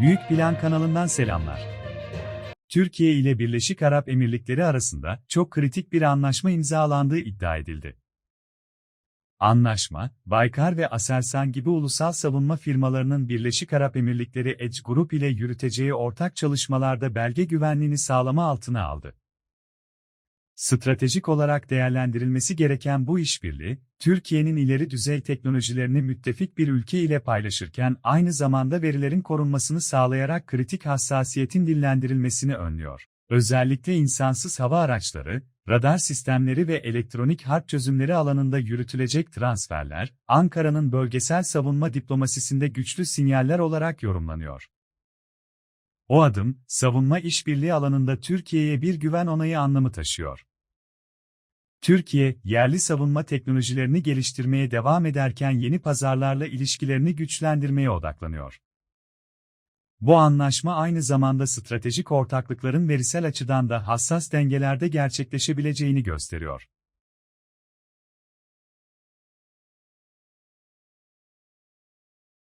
Büyük Plan kanalından selamlar. Türkiye ile Birleşik Arap Emirlikleri arasında çok kritik bir anlaşma imzalandığı iddia edildi. Anlaşma, Baykar ve Aselsan gibi ulusal savunma firmalarının Birleşik Arap Emirlikleri Edge Group ile yürüteceği ortak çalışmalarda belge güvenliğini sağlama altına aldı. Stratejik olarak değerlendirilmesi gereken bu işbirliği, Türkiye'nin ileri düzey teknolojilerini müttefik bir ülke ile paylaşırken aynı zamanda verilerin korunmasını sağlayarak kritik hassasiyetin dillendirilmesini önlüyor. Özellikle insansız hava araçları, radar sistemleri ve elektronik harp çözümleri alanında yürütülecek transferler, Ankara'nın bölgesel savunma diplomasisinde güçlü sinyaller olarak yorumlanıyor. O adım, savunma işbirliği alanında Türkiye'ye bir güven onayı anlamı taşıyor. Türkiye, yerli savunma teknolojilerini geliştirmeye devam ederken yeni pazarlarla ilişkilerini güçlendirmeye odaklanıyor. Bu anlaşma aynı zamanda stratejik ortaklıkların verisel açıdan da hassas dengelerde gerçekleşebileceğini gösteriyor.